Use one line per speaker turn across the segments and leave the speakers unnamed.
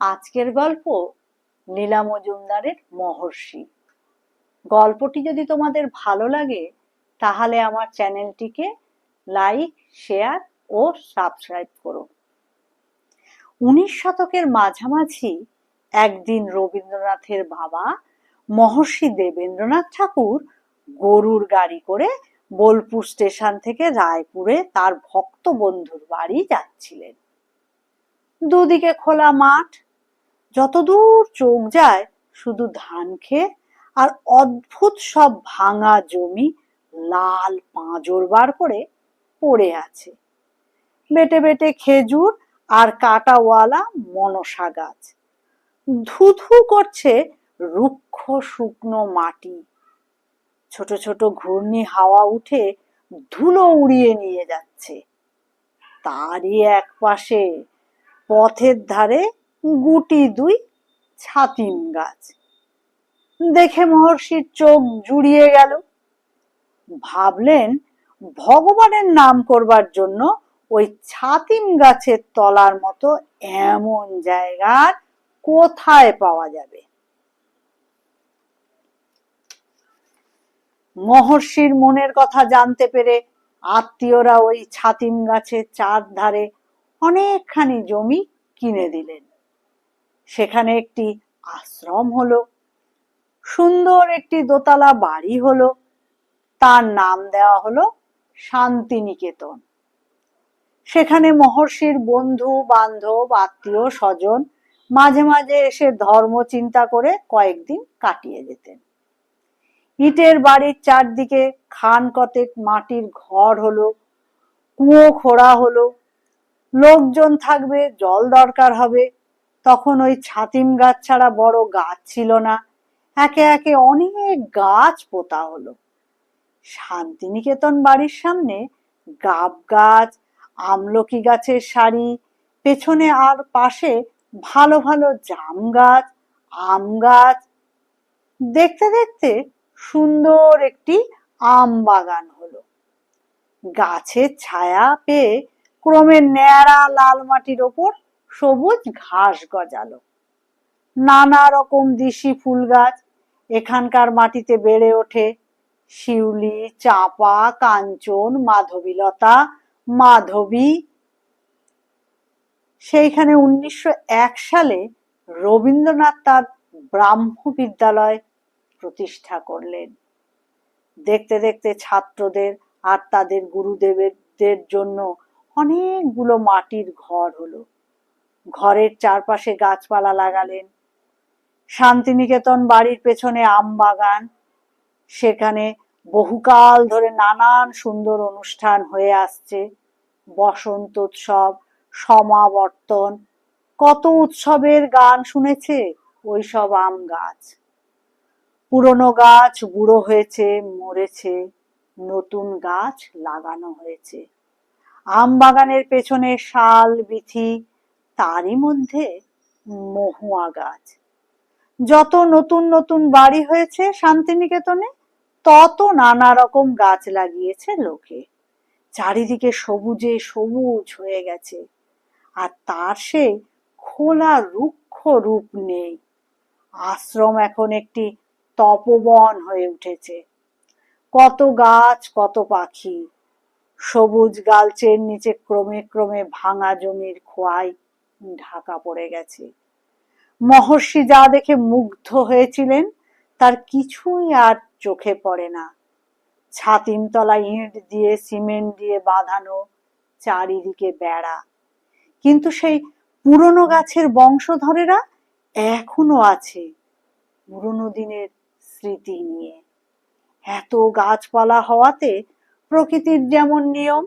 আজকের গল্প লীলা মজুমদারের মহর্ষি। গল্পটি যদি তোমাদের ভালো লাগে, তাহলে আমার চ্যানেলটিকে লাইক, শেয়ার ও সাবস্ক্রাইব করো। উনিশ শতকের মাঝামাঝি একদিন রবীন্দ্রনাথের বাবা মহর্ষি দেবেন্দ্রনাথ ঠাকুর গরুর গাড়ি করে বোলপুর স্টেশন থেকে রায়পুরে তার ভক্ত বন্ধুর বাড়ি যাচ্ছিলেন। দুদিকে খোলা মাঠ যতদূর চোখ যায়, শুধু ধান খেয়ে আর অদ্ভুত সব ভাঙা জমি লাল পাঁজর বার করে পড়ে আছে। বেটে বেটে খেজুর আর কাটাওয়ালা মনসা গাছ। ধুধু করছে রুক্ষ শুকনো মাটি। ছোট ছোট ঘূর্ণি হাওয়া উঠে ধুলো উড়িয়ে নিয়ে যাচ্ছে। তারই এক পাশে পথের ধারে গুটি দুই ছাতিম গাছ। দেখে মহর্ষির চোখ জুড়িয়ে গেল। ভাবলেন, ভগবানের নাম করবার জন্য ওই ছাতিম গাছের তলার মতো এমন জায়গার কোথায় পাওয়া যাবে? মহর্ষির মনের কথা জানতে পেরে আত্মীয়রা ওই ছাতিম গাছের চার ধারে অনেকখানি জমি কিনে দিলেন। সেখানে একটি আশ্রম হলো, সুন্দর একটি দোতলা বাড়ি হলো, তার নাম দেওয়া হলো শান্তিনিকেতন। সেখানে মহর্ষির বন্ধু, বান্ধব, আত্মীয়, স্বজন মাঝে মাঝে এসে ধর্ম চিন্তা করে কয়েকদিন কাটিয়ে যেতেন। ইটের বাড়ির চারদিকে খান কতেক মাটির ঘর হলো, কুয়ো খোঁড়া হলো, লোকজন থাকবে, জল দরকার হবে তখন ওই ছাতিম গাছ ছাড়া বড় গাছ ছিল না। একে একে অনেক গাছ পোতা হলো। শান্তিনিকেতন বাড়ির সামনে গাব গাছ, আমলকি গাছের সারি, পেছনে আর পাশে ভালো ভালো জাম গাছ, আম গাছ। দেখতে দেখতে সুন্দর একটি আম বাগান হলো। গাছের ছায়া পেয়ে ক্রমে ন্যাড়া লাল মাটির ওপর সবুজ ঘাস গজালো। নানা রকম দিশি ফুল গাছ, এখানকার মাটিতে বেড়ে ওঠে শিউলি, চাপা, কাঞ্চন, মাধবীলতা, মাধবী। সেইখানে উনিশশো এক সালে রবীন্দ্রনাথ তার ব্রাহ্ম বিদ্যালয় প্রতিষ্ঠা করলেন। দেখতে দেখতে ছাত্রদের আর তাদের গুরুদেবদের জন্য অনেকগুলো মাটির ঘর হলো। ঘরের চারপাশে গাছপালা লাগালেন। শান্তিনিকেতন বাড়ির পেছনে আম বাগান। সেখানে বহুকাল ধরে নানান সুন্দর অনুষ্ঠান হয়ে আসছে। বসন্ত উৎসব, সমাবর্তন, কত উৎসবের গান শুনেছে ওই সব আম গাছ। পুরনো গাছ বুড়ো হয়েছে, মরেছে, নতুন গাছ লাগানো হয়েছে। আম বাগানের পেছনে শাল, বিথি তারই মধ্যে মহুয়া গাছ। যত নতুন নতুন বাড়ি হয়েছে শান্তিনিকেতনে, তত নানা রকম গাছ লাগিয়েছে লোকে। চারিদিকে সবুজে সবুজ হয়ে গেছে। আর তার সেই খোলা রুক্ষ রূপ নেই। আশ্রম এখন একটি তপবন হয়ে উঠেছে। কত গাছ, কত পাখি। সবুজ গালচের নিচে ক্রমে ক্রমে ভাঙা জমির খোয়াই ঢাকা পড়ে গেছে। মহর্ষি যা দেখে মুগ্ধ হয়েছিলেন, তার কিছুই আর চোখে পড়ে না। ছাতিমতলা ইট দিয়ে, সিমেন্ট দিয়ে বাঁধানো চারিদিকে বেড়া। কিন্তু সেই পুরনো গাছের বংশধরেরা এখনও আছে পুরনো দিনের স্মৃতি নিয়ে। এত গাছপালা হওয়াতে প্রকৃতির যেমন নিয়ম,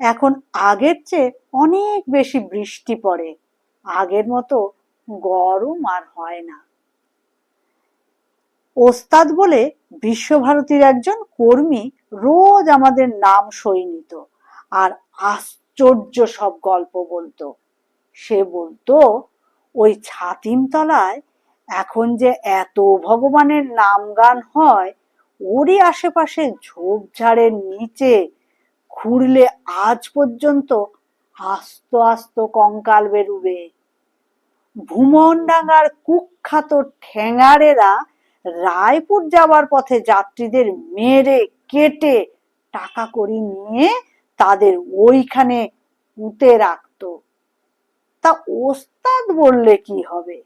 এখন আগের চেয়ে অনেক বেশি বৃষ্টি পড়ে। আগের মতো গরম আর হয় না। ওস্তাদ বলে বিশ্বভারতীর একজন কর্মী রোজ আমাদের নাম সই নিত আর আশ্চর্য সব গল্প বলতো। সে বলতো, ওই ছাতিম তলায় এখন যে এত ভগবানের নাম গান হয়, ওরই আশেপাশে ঝোপঝাড়ের নিচে খুঁড়লে আজ পর্যন্ত আস্ত আস্ত কঙ্কাল বেরুবে। ভুমনডাঙ্গার কুখ্যাত ঠ্যাঙারেরা রায়পুর যাবার পথে যাত্রীদের মেরে, কেটে টাকা করি নিয়ে তাদের ওইখানে পুঁতে রাখতো। তা ওস্তাদ বললে কি হবে?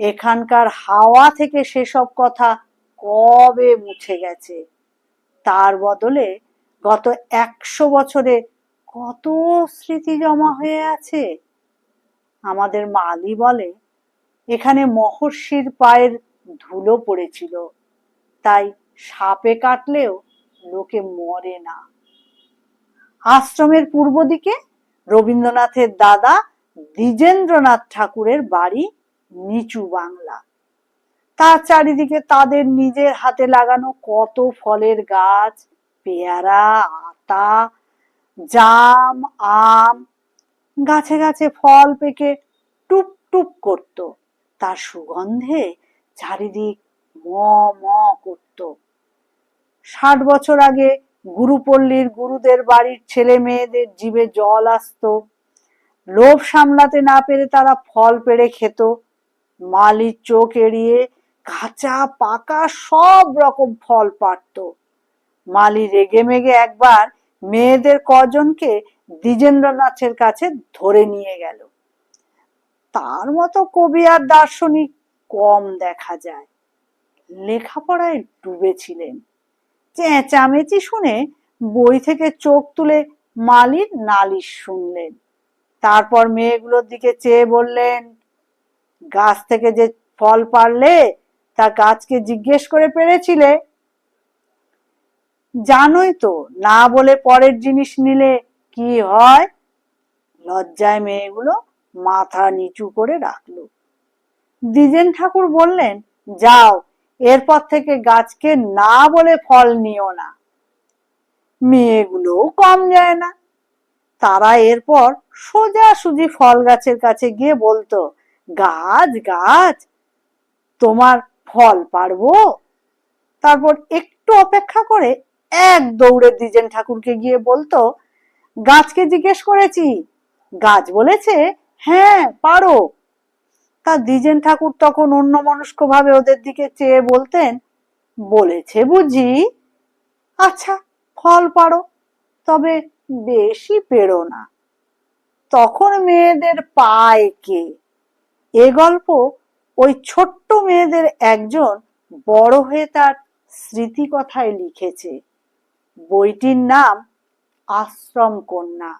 এখানকার হাওয়া থেকে সেসব কথা কবে মুছে গেছে? তার বদলে গত একশো বছরে কত স্মৃতি জমা হয়ে আছে? আমাদের মালি বলে, এখানে মহর্ষির পায়ের ধুলো পড়েছিল। তাই সাপে কাটলেও লোকে মরে না। আশ্রমের পূর্ব দিকে রবীন্দ্রনাথের দাদা দ্বিজেন্দ্রনাথ ঠাকুরের বাড়ি নিচু বাংলা। তার চারিদিকে তাদের নিজের হাতে লাগানো কত ফলের গাছ, পেয়ারা, আতা, জাম, আম গাছে গাছে ফল পেকে টুপ টুপ করত। তার সুগন্ধে চারিদিক ম ম করত। ষাট বছর আগে গুরুপল্লীর গুরুদের বাড়ির ছেলে মেয়েদের জিভে জল আসতো। লোভ সামলাতে না পেরে তারা ফল পেড়ে খেত। মালির চোখ এড়িয়ে কাঁচা পাকা সব রকম ফল পারত মালি রেগে মেগে একবার মেয়েদের কজনকে দ্বিজেন্দ্রনাথের কাছে ধরে নিয়ে গেল। তার মতো কবি আর দার্শনিক কম দেখা যায়। লেখাপড়ায় ডুবেছিলেন। চেঁচামেচি শুনে বই থেকে চোখ তুলে মালির নালিশ শুনলেন। তারপর মেয়েগুলোর দিকে চেয়ে বললেন, গাছ থেকে যে ফল পারলে তা গাছকে জিজ্ঞেস করে পেরেছিলে? জানোই তো, না বলে পরের জিনিস নিলে কি হয়? লজ্জায় মেয়েগুলো মাথা নিচু করে রাখল। দ্বিজেন ঠাকুর বললেন, যাও, এরপর থেকে গাছকে না বলে ফল নিও না। মেয়েগুলোও কম যায় না। তারা এরপর সোজাসুজি ফল গাছের কাছে গিয়ে বলতো, গাছ গাছ, তোমার ফল পারব? তারপর একটু অপেক্ষা করে এক দৌড়ে দ্বিজেন ঠাকুরকে গিয়ে বলতো, গাছকে জিজ্ঞেস করেছি, গাছ বলেছে হ্যাঁ পারো। তা দ্বিজেন ঠাকুর তখন অন্য মনস্ক ভাবে ওদের দিকে চেয়ে বলতেন, বলেছে বুঝি? আচ্ছা ফল পারো, তবে বেশি পেরো না। তখন মেয়েদের পায় কে? এ গল্প ওই ছোট্ট মেয়েদের একজন বড় হয়ে তার স্মৃতি কথায় লিখেছে। বইটির নাম আশ্রম কন্যা।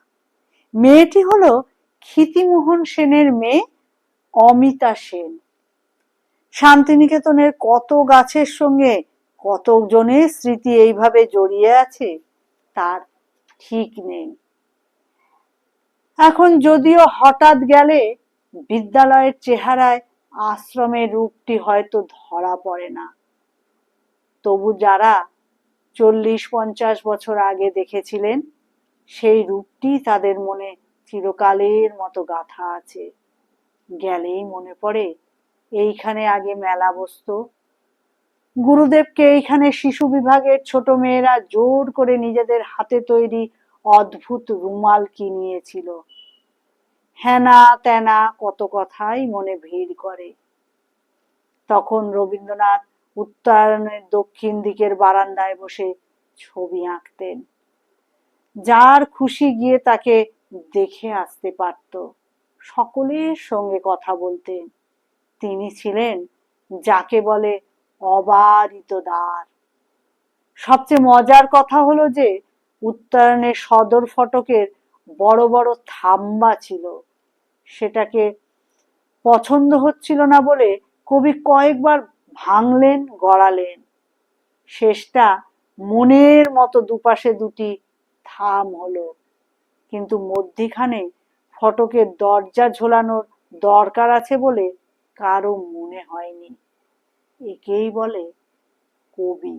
মেয়েটি হলো ক্ষিতিমোহন সেনের মেয়ে অমিতা সেন। শান্তিনিকেতনের কত গাছের সঙ্গে কতজনের স্মৃতি এইভাবে জড়িয়ে আছে তার ঠিক নেই। এখন যদিও হঠাৎ গেলে বিদ্যালয়ের চেহারায় আশ্রমের রূপটি হয়তো ধরা পড়ে না। তবু যারা চল্লিশ পঞ্চাশ বছর আগে দেখেছিলেন, সেই রূপটি তাদের মনে চিরকালের মতো গাথা আছে। গেলেই মনে পড়ে, এইখানে আগে মেলা বসতো। গুরুদেবকে এইখানে শিশু বিভাগের ছোট মেয়েরা জোর করে নিজেদের হাতে তৈরি অদ্ভুত রুমাল কিনিয়েছিল। হেনা তেনা কত কথাই মনে ভিড় করে। তখন রবীন্দ্রনাথ উত্তরায়ণের দক্ষিণ দিকের বারান্দায় বসে ছবি আঁকতেন। যার খুশি গিয়ে তাকে দেখে আসতে পারত। সকলের সঙ্গে কথা বলতেন। তিনি ছিলেন যাকে বলে অবারিত দ্বার। সবচেয়ে মজার কথা হলো যে উত্তরায়ণের সদর ফটকের বড় বড় থাম্বা ছিল। সেটাকে পছন্দ হচ্ছিল না বলে কবি কয়েকবার ভাঙলেন, গড়ালেন। শেষটা মনের মতো দুপাশে দুটি থাম হলো। কিন্তু মধ্যিখানে ফটকের দরজা ঝোলানোর দরকার আছে বলে কারও মনে হয়নি। একেই বলে কবি।